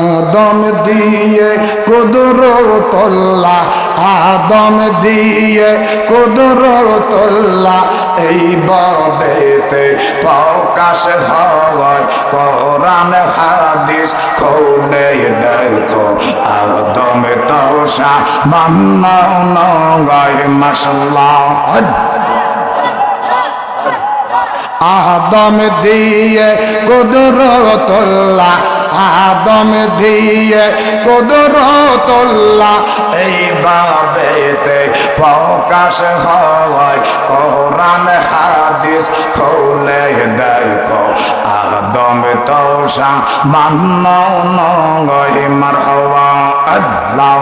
আদম দিয়ে কুদরতল্লাহ, আদম দিয়ে কুদরতল্লাহ। এই ববেতে প্রকাশ হয় কোরআন, হাদিস খোলে দেখো। আদম তোষা মান্ন নগায় মাসাল্লাহ আদম দিয়ে কুদরতল্লাহ আদম দিয়ে কুদরতুল্লাহ এই বাবেতে প্রকাশ হয়। কোরআন হাদিস খোলে দেখো, আদম তোষা মান্ন নয় মার হওয়া আল্লাহ।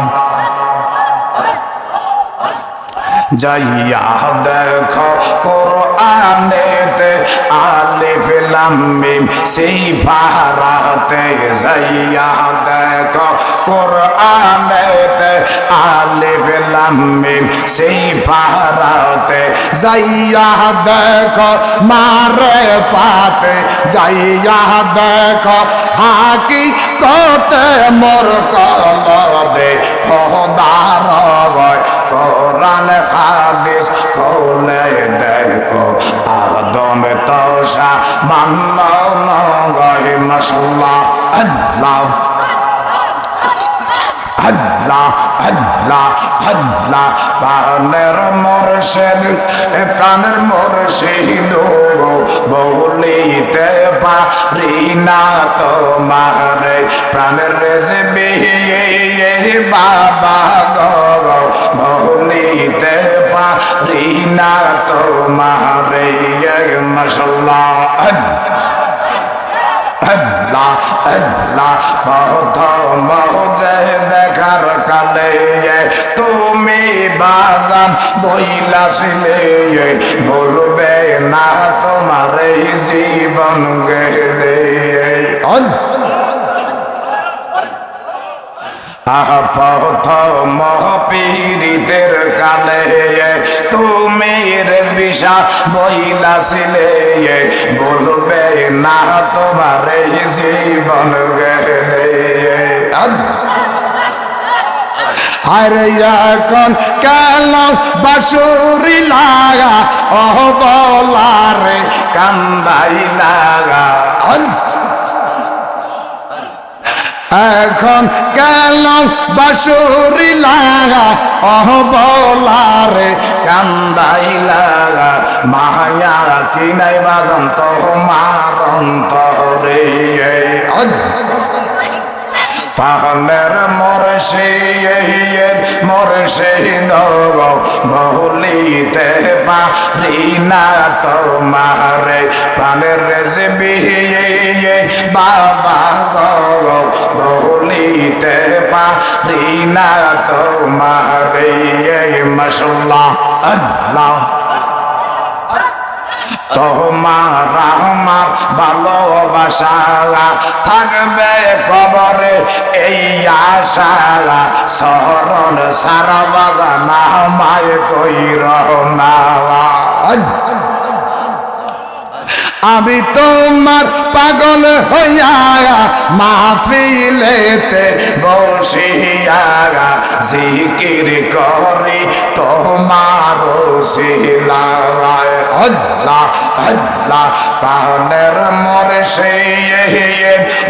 যাইয়া দেখো, কোরআনেতে আলিফ লাম মিম, সেই ফারাতে যাইয়া দেখো, কোরআনেতে আলিফ লাম মিম, সেই ফারাতে যাইয়া দেখো, মারে পাতে যাইয়া দেখো হাকি কতে মোর কলবে খোদার হয় কোরআন হাদিস খোলে দেখো। আদম তোষা মান্ন নগই মশলা আল্লাহ। আল্লাহ। আল্লাহ আল্লাহ প্রাণের মোরশেদ প্রাণের মোরশেদ বলিতে পারি না তোমারে। প্রাণের রেজে বাবা গর বলিতে পারি না তোমারে। আল্লাহ প্রথম যে দেখার কালে তুমি বাজান বইলাছিলে বলবে না তোমার এই জীবন গেলে প্রথম পীড়িতের কালে তুমি রেসবিশা বইলাছিলে বলবে, না, তোমার এই জীবন গেলে। এখন কেন বাসুরি লাগা? অহ বলারে কান্দাই লাগা। এখন কেন বাসুরি লাগা? অহ বলারে কান্দাই লাগা। মায়া কিনাই বাজন তো মারন্তরে পাহলের মরসে মরসে বলিতে পারি না তোমারে। পানের রেসে বিয়ে বাবা গো বলিতে পারি না তোমারে। মশলা আল্লাহ। তোমার আমার ভালোবাসা থাকবে কবরে এই আশা শরণ সারা বাজানা মায় কই রহনা আমি তোমার পাগল হইয়া মাহফিলেতে বসিয়া জিকির করি। তোমার শিলায় আল্লাহ আল্লাহ প্রাণের মোর সে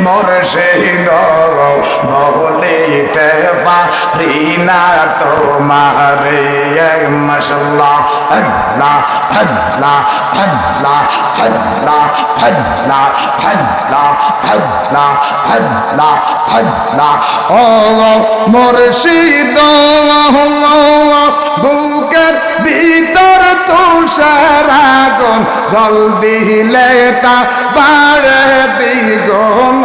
মোর সে বলিতে পারি না তোমার মশলা আল্লাহ আল্লাহ আল্লাহ আল্লাহ আল্লাহ আল্লাহ আল্লাহ আল্লাহ আল্লাহ ও মুর্শিদ বুকের ভিতর তুষার আগুন, জল দিলে তা বাড়ে দিগুণ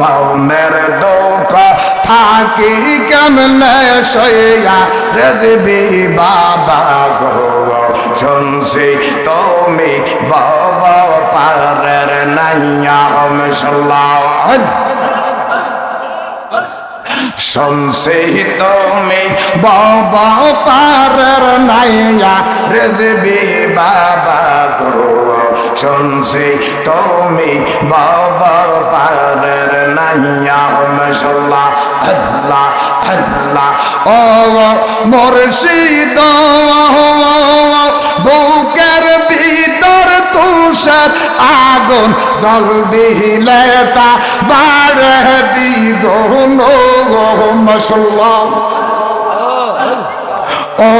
মৌনের দুঃখ থাকি কেমনে সইয়া রেজবি বাবা গো? শুনছি তুমি বাবা পারের নাইয়া হমসল্লাহ শুনছি তুমি বাবা পারের নাইয়া রেজবি বাবা গো। শুনছি তুমি বাবা পারের নাইয়া মশলা আল্লাহ আল্লাহ। ও মুর্শিদ বুকের আগুন জল দিলে তা দিগুন মশলা ও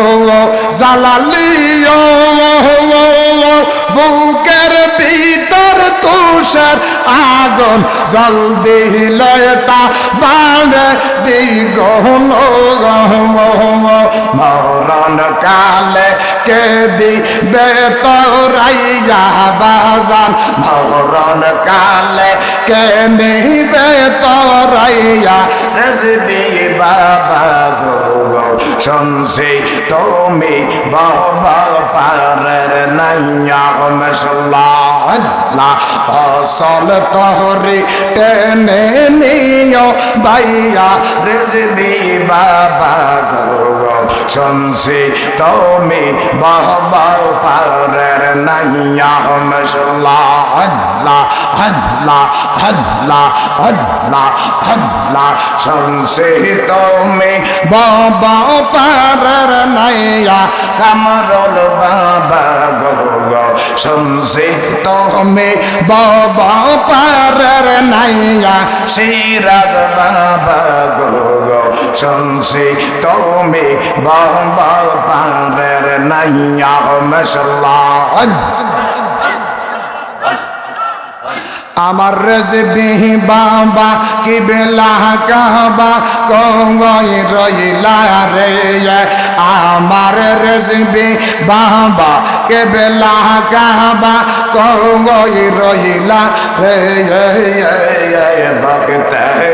জালালি বুকের ভিতর তুষার আগুন জল দিলে তা বাড়ে দিগুন মরণ কালে কে দিবে তোরাইয়া বাজান? মরণ কালে কে নিবে তোরাইয়া? রেজবি বাবা গো, শুনছি তুমি বাবা পারের নাইয়া মশলা ফসল তোহরি টেনে নিও বাইয়া রেজবি বাবা। শুনছি তুমি বাবা পারের নাইয়া মশলা আল্লাহ আল্লাহ আল্লাহ আল্লাহ আল্লাহ। শুনছি তুমি বাবা পারের নাইয়া কামরুল বাবা গো শুনছি তুমি বাবা পারের নাইয়া সিরাজ বাবা গো শুনছি তুমি বাবা পারের নাইয়া মশলা আমার রেজবি বাবা কি বেলা কাবা কই রইলা রে। আমার রেজবি বাবা কে বেলা কাবা কই রইলা রে। ভক্ত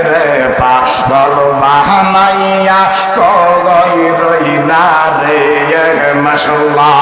রে পা বল বাহানাইয়া কই না রে মশলা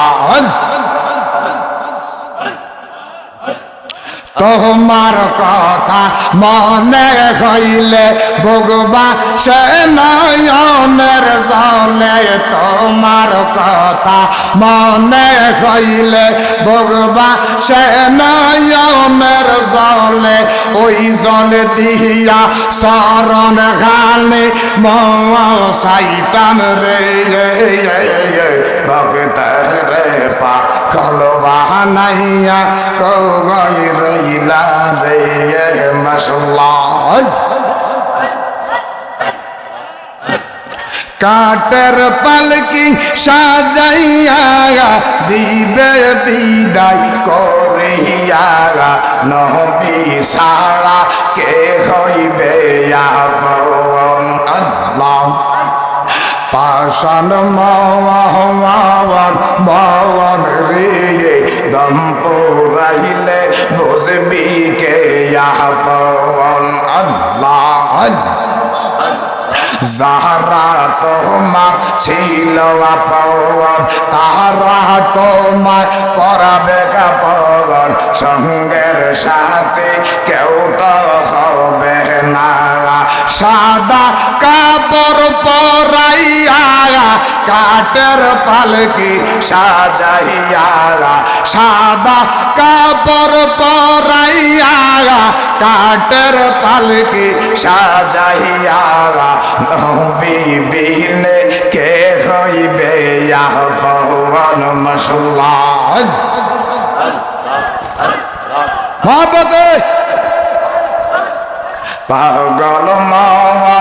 তোমার কথা মনে হইলে ভগবা সে নয়নের জলে তোমার কথা মনে হইলে ভোগবা, সে নয়নের জলে। ওই জল দিয়া শরণ খালে মাইতাম রে। ভক্ত রে পা কলবাহানাইয়া কই রইলা রে। মশলা কাটের পালকি সাজাইয়া দিবে বিদায় করিয়া নহবি সারা কে হইবে আল্লাহ? পাশান মাওয়ান মাওয়ান রে দম পুরাইলে বসবি কে পাওয়ান আল্লাহ? যাহারা তোমার ছিল আপন, তাহারা তোমার করাবে কাপন। সঙ্গের সাথে কেউ তো হবে না। সাদা কাপড় পরাইয়া কাটের পালকি সাজাইয়া সাদা কাপড় পরাইয়া কাটের পালকি সাজাইয়া বিবিনে কে হইবে পবন মশলা পাগল মাওয়া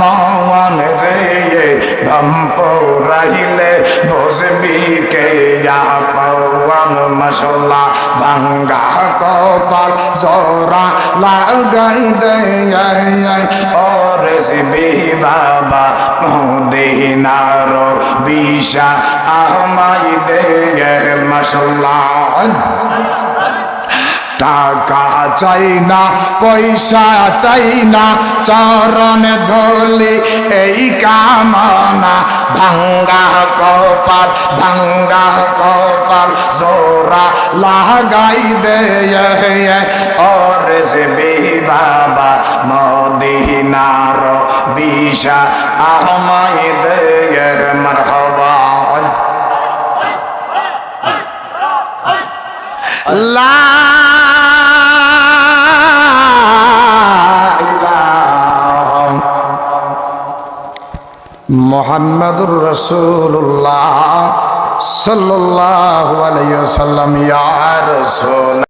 মাওয়ান রে দম পৌরাইলে বসবি কে? পাওয়ান মশলা ভাঙ্গা কপাল জোরা লাগাই দে ওরে শিবি বাবা, মদিনার বিশা আমাই দে মশলা টাকা চাই না, পয়সা চাই না, চরণ ধলি এই কামনা। ভাঙ্গা কপাল ভাঙ্গা কপাল জোরা লাগাই দে ওরে সে বাবা, মদিনার বিশা আহমাই দে মারহাবা। লা মোহাম্মদুর রসুল্লাহ সাল্লাহ আলাইহি ওয়াসাল্লাম ইয়া রাসূল